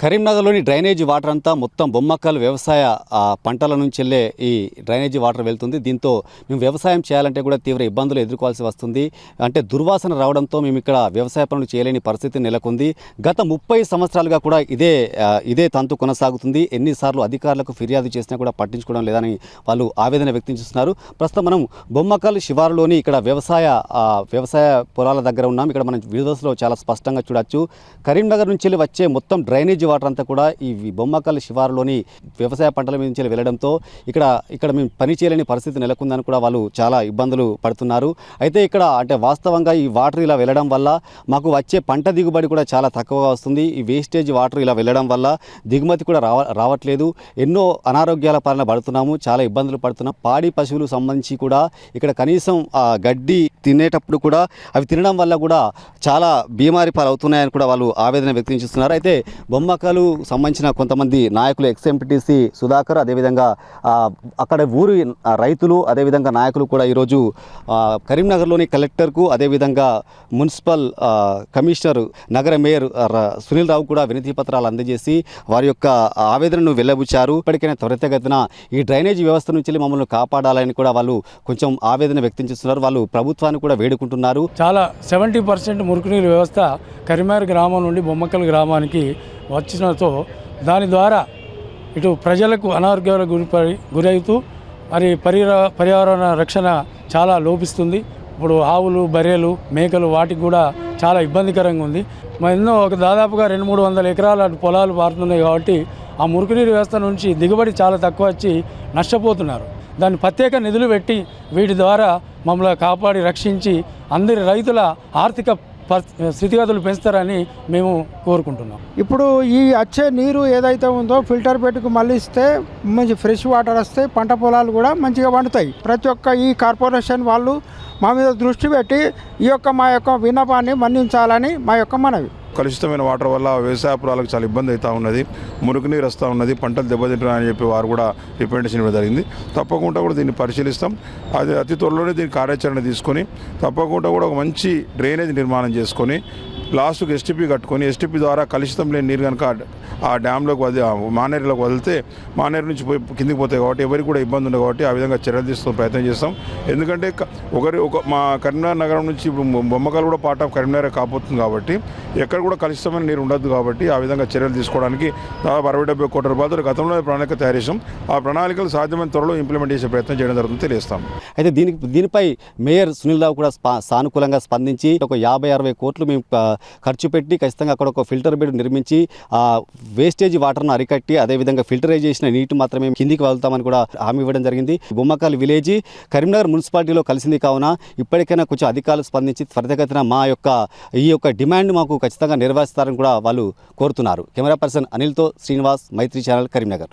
కరీంనగర్లోని drainage water అంతా మొత్తం బొమ్మక్కలు వ్యవసాయ పంటల నుంచి వెళ్ళే ఈ డ్రైనేజీ వాటర్ వెళ్తుంది. దీంతో మేము వ్యవసాయం చేయాలంటే కూడా తీవ్ర ఇబ్బందులు ఎదుర్కోవాల్సి వస్తుంది. అంటే దుర్వాసన రావడంతో మేము ఇక్కడ వ్యవసాయ పనులు చేయలేని పరిస్థితి నెలకొంది. గత ముప్పై సంవత్సరాలుగా కూడా ఇదే ఇదే తంతు కొనసాగుతుంది. ఎన్నిసార్లు అధికారులకు ఫిర్యాదు చేసినా కూడా పట్టించుకోవడం లేదని వాళ్ళు ఆవేదన వ్యక్తం చేస్తున్నారు. ప్రస్తుతం మనం బొమ్మకల్ శివారులోని ఇక్కడ వ్యవసాయ వ్యవసాయ పొలాల దగ్గర ఉన్నాం. ఇక్కడ మనం వీడియోస్లో చాలా స్పష్టంగా చూడొచ్చు. కరీంనగర్ నుంచి వెళ్ళి వచ్చే మొత్తం డ్రైనేజీ వాటర్ అంతా కూడా ఈ బొమ్మకల్ శివారులోని వ్యవసాయ పంటల మీద నుంచి వెళ్ళడంతో ఇక్కడ ఇక్కడ మేము పని చేయలేని పరిస్థితి నెలకొందని కూడా వాళ్ళు చాలా ఇబ్బందులు పడుతున్నారు. అయితే ఇక్కడ అంటే వాస్తవంగా ఈ వాటర్ ఇలా వెళ్ళడం వల్ల మాకు వచ్చే పంట దిగుబడి కూడా చాలా తక్కువగా వస్తుంది. ఈ వేస్టేజ్ వాటర్ ఇలా వెళ్ళడం వల్ల దిగుమతి కూడా రావ రావట్లేదు. ఎన్నో అనారోగ్యాల పాలన పడుతున్నాము చాలా ఇబ్బందులు పడుతున్నాం. పాడి పశువులు సంబంధించి కూడా ఇక్కడ కనీసం ఆ గడ్డి తినేటప్పుడు కూడా అవి తినడం వల్ల కూడా చాలా బీమారి పాలవుతున్నాయని కూడా వాళ్ళు ఆవేదన వ్యక్తం చేస్తున్నారు. అయితే బొమ్మ బొమ్మకలు సంబంధించిన కొంతమంది నాయకులు ఎక్స్ఎంపీటీసీ సుధాకర్ అదేవిధంగా అక్కడ ఊరి రైతులు అదేవిధంగా నాయకులు కూడా ఈరోజు కరీంనగర్లోని కలెక్టర్కు అదేవిధంగా మున్సిపల్ కమిషనర్ నగర మేయర్ సునీల్ రావు కూడా వినతి పత్రాలు అందజేసి వారి యొక్క ఆవేదనను వెళ్ళబుచ్చారు ఇప్పటికైనా త్వరితగతిన ఈ డ్రైనేజీ వ్యవస్థ నుంచి మమ్మల్ని కాపాడాలని కూడా వాళ్ళు కొంచెం ఆవేదన వ్యక్తం చేస్తున్నారు. వాళ్ళు ప్రభుత్వాన్ని కూడా వేడుకుంటున్నారు. చాలా సెవెంటీ పర్సెంట్ మురుగునీరు వ్యవస్థ కరీంనగర్ గ్రామం నుండి బొమ్మకల్ గ్రామానికి వచ్చినతో దాని ద్వారా ఇటు ప్రజలకు అనారోగ్యాలకు గురి గురవుతూ మరి పరిర పర్యావరణ రక్షణ చాలా లోపిస్తుంది. ఇప్పుడు ఆవులు బర్రెలు మేకలు వాటికి కూడా చాలా ఇబ్బందికరంగా ఉంది. మరి ఎన్నో ఒక దాదాపుగా రెండు మూడు వందల ఎకరాల పొలాలు పారుతున్నాయి కాబట్టి ఆ మురుగునీరు వ్యవస్థ నుంచి దిగుబడి చాలా తక్కువ వచ్చి నష్టపోతున్నారు. దాన్ని ప్రత్యేక నిధులు పెట్టి వీటి ద్వారా మమ్మల్ని కాపాడి రక్షించి అందరి రైతుల ఆర్థిక స్థితిగతులు పెంచుతారని మేము కోరుకుంటున్నాం. ఇప్పుడు ఈ వచ్చే నీరు ఏదైతే ఉందో ఫిల్టర్ పెట్టుకు మళ్ళీ ఇస్తే మంచి ఫ్రెష్ వాటర్ వస్తే పంట పొలాలు కూడా మంచిగా పండుతాయి. ప్రతి ఒక్క ఈ కార్పొరేషన్ వాళ్ళు మా మీద దృష్టి పెట్టి ఈ యొక్క మా యొక్క విన్నపాన్ని మన్నించాలని మా యొక్క మనవి. కలుషితమైన వాటర్ వల్ల వ్యవసాయ పొలాలకు చాలా ఇబ్బంది అవుతూ ఉన్నది. మురుగునీరు వస్తూ ఉన్నది. పంటలు దెబ్బతింటున్నాయని చెప్పి వారు కూడా రిప్రజెంటేషన్ ఇవ్వడం జరిగింది. తప్పకుండా కూడా దీన్ని పరిశీలిస్తాం. అది అతి త్వరలోనే దీని కార్యాచరణ తీసుకొని తప్పకుండా కూడా ఒక మంచి డ్రైనేజ్ నిర్మాణం చేసుకొని లాస్ట్కి ఎస్టీపీ కట్టుకొని ఎస్టీపీ ద్వారా కలుషితం లేని నీరు కనుక ఆ డ్యాంలోకి వదిలి మానేరులోకి వదిలితే మానేరు నుంచి పోయి కిందికి పోతాయి కాబట్టి ఎవరికి కూడా ఇబ్బంది ఉండదు కాబట్టి ఆ విధంగా చర్యలు తీసుకునే ప్రయత్నం చేస్తాం. ఎందుకంటే ఒకరి ఒక మా కరీంనగర్ నగరం నుంచి ఇప్పుడు బొమ్మకాలు కూడా పార్ట్ ఆఫ్ కరీంనగర్ కాబోతుంది కాబట్టి ఎక్కడ కూడా కలుషితమైన నీరు ఉండదు కాబట్టి ఆ విధంగా చర్యలు తీసుకోవడానికి దాదాపు అరవై డెబ్బై కోట్ల రూపాయలతో గతంలో ప్రణాళిక తయారు చేసాం ఆ ప్రణాళికలు సాధ్యమైన త్వరలో ఇంప్లిమెంట్ చేసే ప్రయత్నం చేయడం జరుగుతుంది తెలియస్తాం అయితే దీనికి దీనిపై మేయర్ సునీల్ రావు కూడా స్పా సానుకూలంగా స్పందించి ఒక యాభై అరవై కోట్లు మేము ఖర్చు పెట్టి ఖచ్చితంగా అక్కడ ఒక ఫిల్టర్ బెడ్ నిర్మించి ఆ వేస్టేజ్ వాటర్ను అరికట్టి అదేవిధంగా ఫిల్టరైజ్ చేసిన నీటి మాత్రమే కిందికి వెళ్తామని కూడా హామీ ఇవ్వడం జరిగింది. బొమ్మకాల్ విలేజ్ కరీంనగర్ మున్సిపాలిటీలో కలిసింది కావున ఇప్పటికైనా కొంచెం అధికారులు స్పందించి త్వరితగతిన మా యొక్క ఈ యొక్క డిమాండ్ మాకు ఖచ్చితంగా నిర్వహిస్తారని కూడా వాళ్ళు కోరుతున్నారు. కెమెరా పర్సన్ అనిల్తో శ్రీనివాస్ మైత్రి ఛానల్ కరీంనగర్.